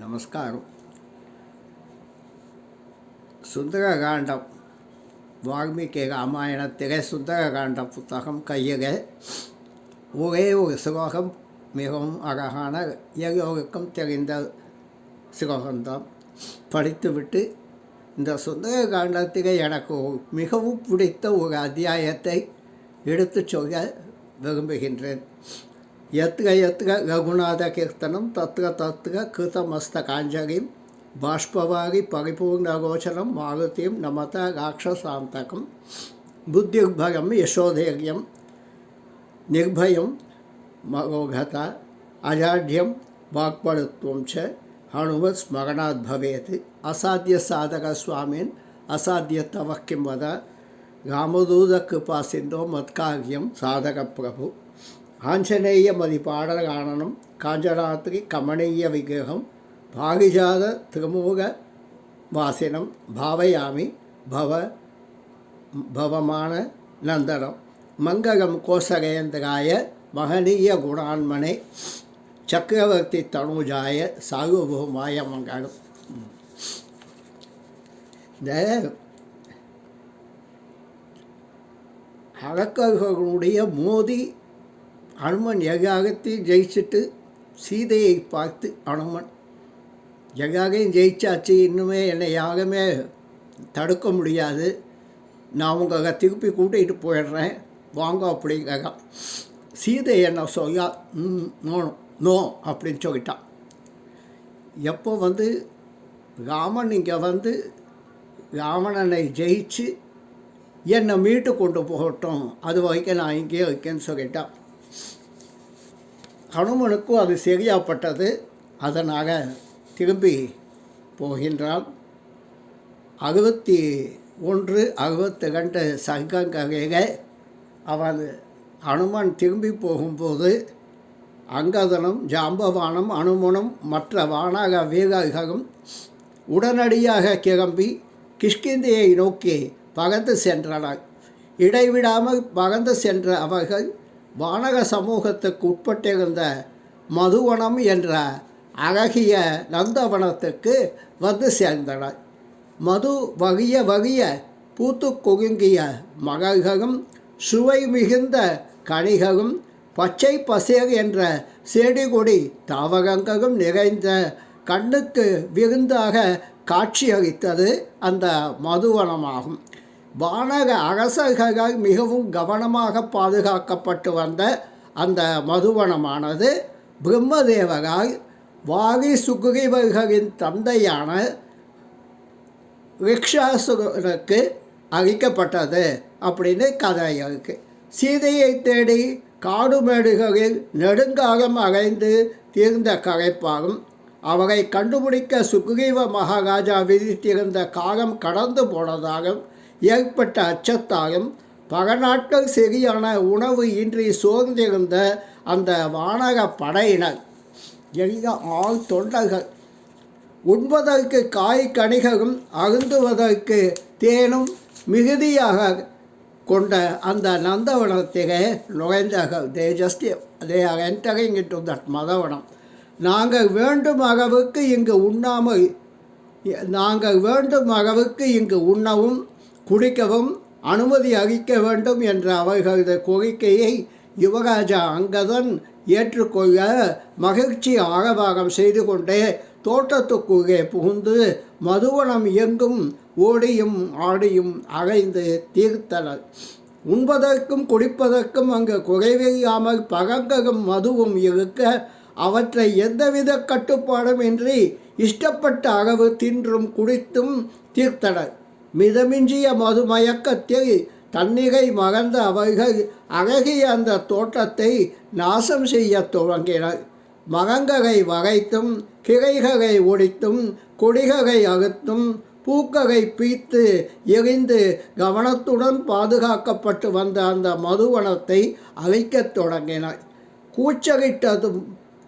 నమస్కారం சுந்தரகாண்டம் வால்மீகி ராமாயணத்திலே சுந்தரகாண்ட புத்தகம் கையிலே ஒரே ஒரு ஸ்லோகம் மிகவும் அழகான எல்லோருக்கும் தெரிந்த ஸ்லோகம்தான் படித்துவிட்டு இந்த சுந்தரகாண்டத்திலே எனக்கு மிகவும் பிடித்த ஒரு அத்தியாயத்தை எடுத்துச் சொல்ல விரும்புகின்றேன் युणाधन तत्व तत्व कृतमस्तकांजलि बाष्पवागि परिपूर्ण गोचर मारुति नमता राक्षक बुद्धिभर यशोधर्य, निर्भय मोघता अजाढ़ वाक्पड़व हणुव भवे असाध्य साधक स्वामी असाध्य तव किंवद रामदूत कृपा सिंधो मत्कार्यम साधक प्रभु ஆஞ்சநேய மதி பாடல் காணனும் காஞ்சராத்திரி கமனீய விக்கிரகம் பாகிஜாத திருமுக வாசினம் பாவயாமி பவ பவமான நந்தனம் மங்களம் கோசகேந்திராய மகனீய குணான்மனை சக்கரவர்த்தி தனுஜாய சாகுபூமாய மங்களம் இந்த அரக்கர்களுடைய மோதி அனுமன் யகாகத்தையும் ஜெயிச்சுட்டு சீதையை பார்த்து அனுமன் யகாகையும் ஜெயிச்சாச்சு இன்னுமே என்னை யாகமே தடுக்க முடியாது. நான் உங்கள் திருப்பி கூட்டிகிட்டு போயிடுறேன். வாங்க அப்படிங்க சீதை என்ன சொல்லியா ம் நோ நோ அப்படின்னு சொல்லிட்டான் எப்போ வந்து ராமன் இங்கே வந்து ராவணனை ஜெயிச்சு என்னை மீட்டு கொண்டு போகட்டும் அது வரைக்கும் நான் இங்கேயே வைக்கேன்னு சொல்லிட்டான் ஹனுமனுக்கும் அது சரியாப்பட்டது அதனாக திரும்பி போகின்றான். அறுபத்தி ஒன்று அறுபத்தி ரெண்டு சங்கங்களில் அவன் அனுமன் திரும்பி போகும்போது அங்கதனும் ஜாம்பவானும் அனுமனும் மற்ற வானக வீரர்களும் உடனடியாக கிளம்பி கிஷ்கிந்தியை நோக்கி பகந்து சென்றனர். இடைவிடாமல் பகந்து சென்ற அவர்கள் வானக சமூகத்துக்கு உட்பட்டிருந்த மதுவனம் என்ற அழகிய நந்தவனத்துக்கு வந்து சேர்ந்தனர் மது வகிய வகிய பூத்து குலுங்கிய மகள்களும் சுவை மிகுந்த கனிகளும் பச்சை பசேர் என்ற செடிகொடி தாவகங்களும் நிறைந்த கண்ணுக்கு விருந்தாக காட்சியளித்தது அந்த மதுவனமாகும். வானக அரசர்கள் மிகவும் கவனமாக பாதுகாக்கப்பட்டு வந்த அந்த மதுவனமானது பிரம்மதேவரால் வாரி சுக்ரீவர்களின் தந்தையான ரிக்ஷாசுரனுக்கு அளிக்கப்பட்டது அப்படின்னு கதை இருக்கு. சீதையை தேடி காடுமேடுகளில் நெடுங்காலம் அலைந்து தீர்ந்த கரைப்பாகும் அவரை கண்டுபிடிக்க சுக்ரீவ மகாராஜா விதித்திருந்த காலம் கடந்து போனதாகவும் ஏற்பட்ட அச்சத்தாலும் பல நாட்கள் சரியான உணவு இன்றி சோர்ந்திருந்த அந்த வானக படையினர் எளிய ஆள் தொண்டர்கள் உண்பதற்கு காய் கனிகளும் அருந்துவதற்கு தேனும் மிகுதியாக கொண்ட அந்த நந்தவனத்திலே நுழைந்தார்கள். They just they are entering into that மதவனம். நாங்கள் வேண்டும் அளவுக்கு இங்கு உண்ணாமல் நாங்கள் வேண்டும் அளவுக்கு இங்கு உண்ணவும் குடிக்கவும் அனுமதி அளிக்க வேண்டும் என்ற அவர்களது கோரிக்கையை யுவராஜா அங்கதன் ஏற்றுக்கொள்ள மகிழ்ச்சி ஆரவாரம் செய்து கொண்டே தோட்டத்துக்குள்ளே புகுந்து மதுவனம் எங்கும் ஓடியும் ஆடியும் அலைந்து தீர்த்தனர். உண்பதற்கும் குடிப்பதற்கும் அங்கு குறைவில்லாமல் பழங்களும் மதுவும் இருக்க அவற்றை எந்தவித கட்டுப்பாடும் இன்றி இஷ்டப்பட்ட அளவு தின்றும் குடித்தும் தீர்த்தனர். மிதமிஞ்சிய மதுமயக்கத்தில் தன்னிகை மகந்த அவர்கள் அழகிய அந்த தோட்டத்தை நாசம் செய்ய துவங்கினர் மகங்களை வகைத்தும் கிளைகளை ஒடித்தும் கொடிகளை அறுத்தும் பூக்களை பீத்து எரிந்து கவனத்துடன் பாதுகாக்கப்பட்டு வந்த அந்த மதுவனத்தை அழிக்கத் தொடங்கினார் கூச்சலிட்டதும்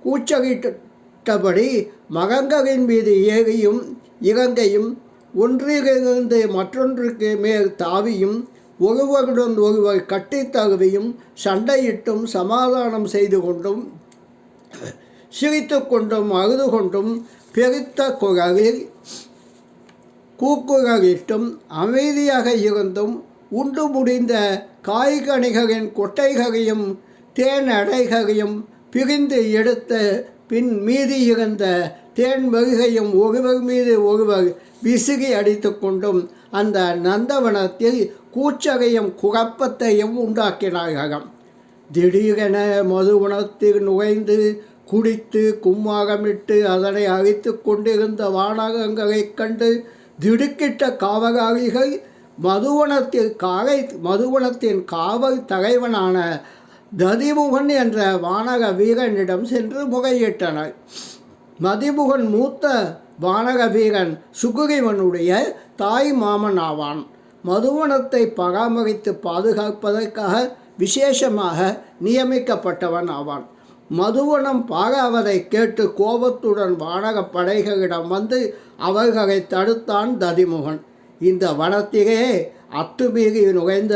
கூச்சலிட்டபடி மகங்களின் மீது ஏறியும் இலங்கையும் ஒன்றிலிருந்து மற்றொன்றுக்கு மேல் தாவியும் ஒருவருடன் ஒருவர் கட்டித்தழுவியும் சண்டையிட்டும் சமாதானம் செய்து கொண்டும் சிரித்து கொண்டும் அழுது கொண்டும் பெருத்த குரலில் கூக்குரலிட்டும் அமைதியாக இருந்தும் உண்டு முடிந்த காய்கனிகளின் கொட்டைகளையும் தேன் அடைகளையும் பிரிந்து எடுத்து பின் மீதி இருந்த தேன் வருகையும் ஒருவர் மீது ஒருவர் விசிறி அடித்து கொண்டும் அந்த நந்தவனத்தில் கூச்சகையும் குழப்பத்தையும் உண்டாக்கினார்களாம் திடீரென மதுவனத்தில் நுழைந்து குடித்து கும்மாகமிட்டு அதனை அழித்து கொண்டிருந்த வானகங்களைக் கண்டு திடுக்கிட்ட காவலாளிகள் மதுவனத்தில் காலை மதுவனத்தின் காவல் தலைவனான ததிமுகன் என்ற வானக வீரனிடம் சென்று முறையிட்டனர் மதிமுகன் மூத்த வானக வீரன் சுகுரிவனுடைய தாய் மாமன் ஆவான். மதுவனத்தை பராமரித்து பாதுகாப்பதற்காக விசேஷமாக நியமிக்கப்பட்டவன் ஆவான். மதுவனம் பாகாவதை கேட்டு கோபத்துடன் வானக படைகளிடம் வந்து அவர்களை தடுத்தான் ததிமுகன். இந்த வனத்திலே அத்துமீறி நுழைந்த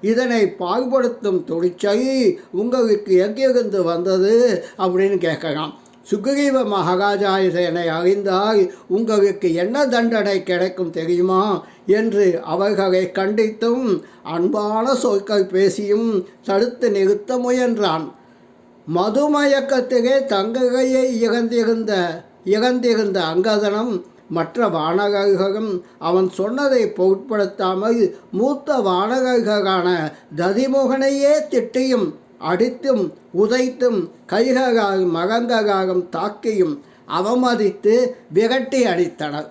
இதனை பாகுபடுத்தும் துணிச்சை உங்களுக்கு எங்கிருந்து வந்தது அப்படின்னு கேட்கலாம். சுக்ரீவ மகாராஜா இதனை அறிந்தால் உங்களுக்கு என்ன தண்டனை கிடைக்கும் தெரியுமா? என்று அவர்களை கண்டித்தும் அன்பான சொற்கள் பேசியும் தடுத்து நிறுத்த முயன்றான். மதுமயக்கத்திலே தங்கையை இழந்திருந்த இழந்திருந்த அங்கதனம் மற்ற வானகர்களும் அவன் சொன்னதை பொருட்படுத்தாமல் மூத்த வானகர்களான ததிமோகனையே திட்டியும் அடித்தும் உதைத்தும் கைகளாலும் மகங்களாலும் தாக்கியும் அவமதித்து விரட்டி அடித்தனர்.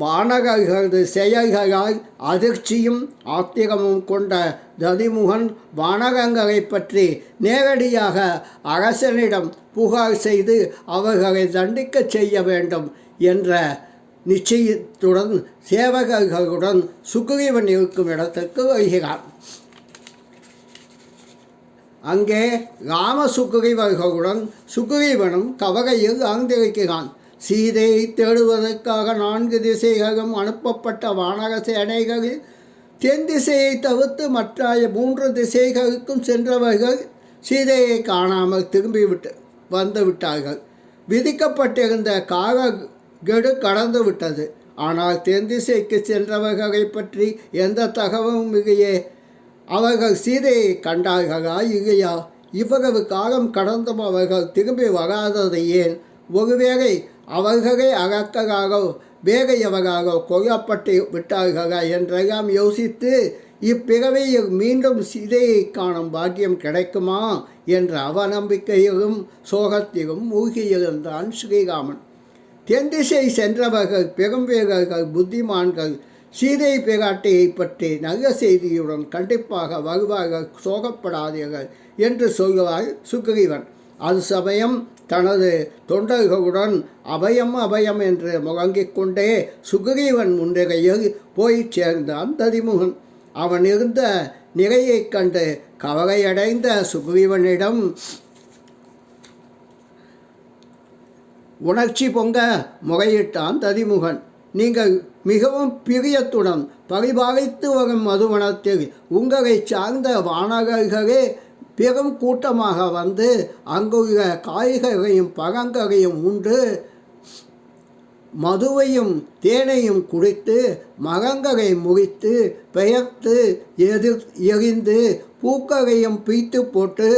வானகர்களது செயல்களால் அதிர்ச்சியும் ஆத்திரமும் கொண்ட ததிமுகன் வானகங்களை பற்றி நேரடியாக அரசனிடம் புகார் செய்து அவர்களை தண்டிக்கச் செய்ய வேண்டும் என்ற நிச்சயத்துடன் சேவகர்களுடன் சுக்ரீவன் இருக்கும் இடத்துக்கு வருகிறான். அங்கே ராம சுக்ரீவர்களுடன் சுக்ரீவனும் கவகையில் அங்கிருக்கிறான் சீதையை தேடுவதற்காக நான்கு திசைகளும் அனுப்பப்பட்ட வானக சேனைகளில் தென் திசையை தவிர்த்து மற்ற மூன்று திசைகளுக்கும் சென்றவர்கள் சீதையை காணாமல் திரும்பிவிட்டு வந்து விட்டார்கள் விதிக்கப்பட்டிருந்த கால கெடு கடந்து விட்டது ஆனால் தென் திசைக்கு சென்றவர்களை பற்றி எந்த தகவலும் இல்லையே. அவர்கள் சீதையை கண்டார்களா இல்லையா? இவ்வளவு காலம் கடந்தும் அவர்கள் திரும்பி வராதது ஏன்? ஒருவேளை அவர்களே அகக்கராக வேகையவகாக கொய்யப்பட்டு விட்டாக என்றெல்லாம் யோசித்து இப்பிறவையில் மீண்டும் சீதையை காணும் பாக்கியம் கிடைக்குமா என்ற அவநம்பிக்கையிலும் சோகத்திலும் மூழ்கியிருந்தான் ஸ்ரீராமன். தென் திசை சென்றவர்கள் பெரும்பேகர்கள் புத்திமான்கள் சீதை பிராட்டியை பற்றி நல்ல செய்தியுடன் கண்டிப்பாக வருவார்கள் சோகப்படாதீர்கள் என்று சொல்கிறார் சுக்ரீவன். அது சமயம் தனது தொண்டர்களுடன் அபயம் அபயம் என்று முழங்கிக் கொண்டே சுக்ரீவன் முன்னிலையில் போய் சேர்ந்தான் ததிமுகன் அவன் இருந்த நிறையைக் கண்டு கவலையடைந்த சுக்ரீவனிடம் உணர்ச்சி பொங்க முறையிட்டான் ததிமுகன் நீங்கள் மிகவும் பிரியத்துடன் பரிபாலித்து வரும் மதுவனத்தில் உங்களை சார்ந்த வானகர்களே பெரும் கூட்டமாக வந்து அங்குள்ள காய்கறியும் பழங்களையும் உண்டு. மதுவையும் தேனையும் குடித்து மரங்களை முறித்து பெயர்த்து எதிர் எரிந்து பூக்களையும் பீத்து போட்டு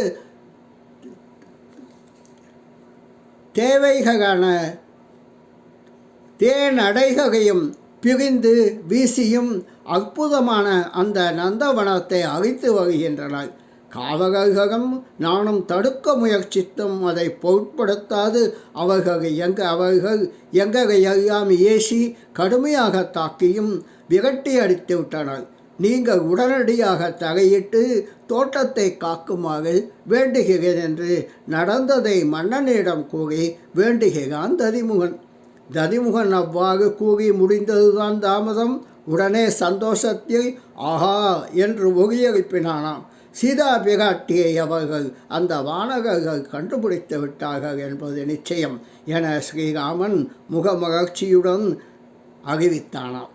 தேவைகளான தேனடைகளையும் பிரிந்து வீசியும் அற்புதமான அந்த நந்தவனத்தை அழித்து வருகின்றனர். காவலர்களும் நானும் தடுக்க முயற்சித்தும் அதை பொருட்படுத்தாது. அவர்கள் எங்க அவர்கள் எங்ககை அறியாமல் ஏசி கடுமையாக தாக்கியும் விரட்டி அடித்து விட்டனர். நீங்கள் உடனடியாக தலையிட்டு தோட்டத்தை காக்குமாறு வேண்டுகிறேன் என்று நடந்ததை மன்னனிடம் கூறி வேண்டுகிறான் ததிமுகன். ததிமுகன் அவ்வாறு கூறி முடிந்ததுதான் தாமதம். உடனே சந்தோஷத்தில் ஆஹா என்று ஒளியெழுப்பினானாம் சீதா பிராட்டியை அவர்கள் அந்த வானகர்கள் கண்டுபிடித்து விட்டார்கள் என்பது நிச்சயம் என ஸ்ரீராமன் முகமகிழ்ச்சியுடன் அறிவித்தானாம்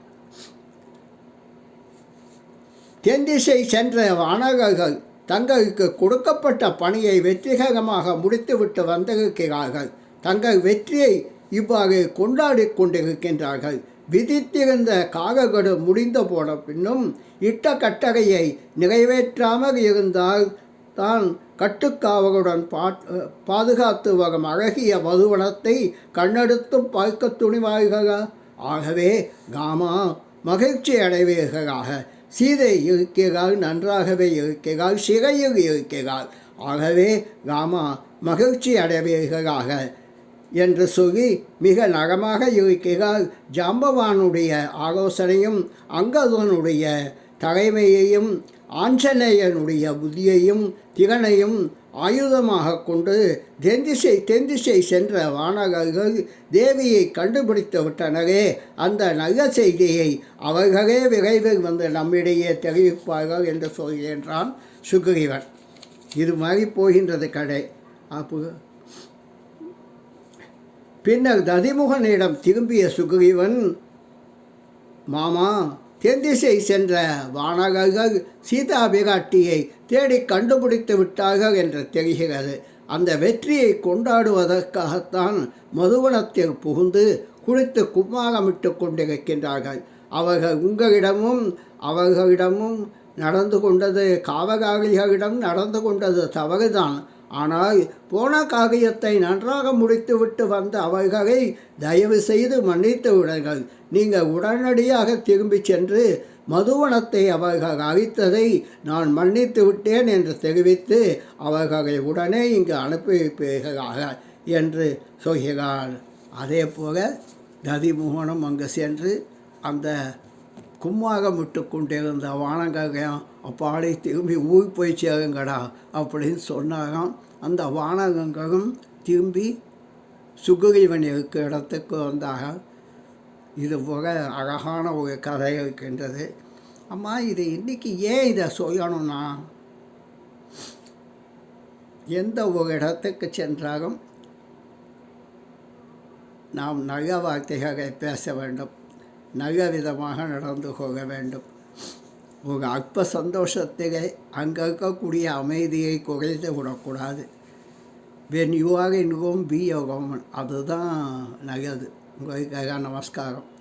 தென்திசை சென்ற வானகர்கள் தங்களுக்கு கொடுக்கப்பட்ட பணியை வெற்றிகரமாக முடித்துவிட்டு வந்திருக்கிறார்கள். தங்கள் வெற்றியை இவ்வாறு கொண்டாடி கொண்டிருக்கின்றார்கள். விதித்திருந்த காககடு முடிந்த போன பின்னும் இட்ட கட்டகையை நிறைவேற்றாமல் இருந்தால் தான் கட்டுக்காவலுடன் பா பாதுகாத்து வரும் அழகிய மதுவனத்தை கண்ணெடுத்து பார்க்க துணிவாய்களா ஆகவே காமா மகிழ்ச்சி அடைவீர்களாக. சீதை இருக்கிறாள் நன்றாகவே இருக்கிறாள் சிறையில் இருக்கிறாள். ஆகவே ராமா மகிழ்ச்சி அடைவீர்களாக. என்று சொல்லி மிக நகமாக இருக்கிறார் ஜாம்பவானுடைய ஆலோசனையும் அங்கதனுடைய தலைமையையும் ஆஞ்சநேயனுடைய புத்தியையும் திறனையும் ஆயுதமாக கொண்டு தென்திசை தென்திசை சென்ற வானகர்கள் தேவியை கண்டுபிடித்து விட்டனரே. அந்த நல்ல செய்தியை அவர்களே விரைவில் வந்து நம்மிடையே தெரிவிப்பார்கள் என்று சொல்கின்றான் சுக்ரீவன். இது மாதிரி போகின்றது கடை. அப்போ பின்னர் ததிமுகனிடம் திரும்பிய சுக்ரீவன் மாமா தென்திசை சென்ற வானகர்கள் சீதா பிராட்டியை தேடி கண்டுபிடித்து விட்டார்கள் என்று தெரிகிறது. அந்த வெற்றியை கொண்டாடுவதற்காகத்தான் மதுவனத்தில் புகுந்து குளித்து கும்மாகமிட்டு கொண்டிருக்கின்றார்கள். அவர்கள் உங்களிடமும் அவர்களிடமும் நடந்து கொண்டது காவகாரிகளிடம் நடந்து கொண்டது தவறுதான். ஆனால் போன காகியத்தை நன்றாக முடித்துவிட்டு வந்த அவர்களை தயவு செய்து மன்னித்து விடுங்கள். நீங்கள் உடனடியாக திரும்பி சென்று மதுவனத்தை அவர்கள் அழித்ததை நான் மன்னித்து விட்டேன் என்று தெரிவித்து அவர்களை உடனே இங்கு அனுப்பி வைப்பீர்களாக என்று சொல்கிறார். அதே போல ததிமோகனம் அங்கு சென்று அந்த கும்மாகமிட்டு கொண்டிருந்த வானகம் அப்பாடி திரும்பி ஊர் போய் சேருங்கடா அப்படின்னு சொன்னாராம். அந்த வானகங்களும் திரும்பி சுக்ரீவன் இருக்க இடத்துக்கு வந்தாக இது போக அழகான ஒரு கதை இருக்கின்றது. அம்மா இது இன்றைக்கி ஏன் இதை சொல்லணும்னா எந்த ஒரு இடத்துக்கு சென்றாலும் நாம் நல்ல வார்த்தைகளை பேச வேண்டும். நல்ல விதமாக நடந்து கொள்ள வேண்டும். ஒரு அற்ப சந்தோஷத்திலே அங்கே இருக்கக்கூடிய அமைதியை குறைத்து விடக்கூடாது. When you are in home be your அதுதான் நல்லது. உங்களுக்கு நமஸ்காரம்.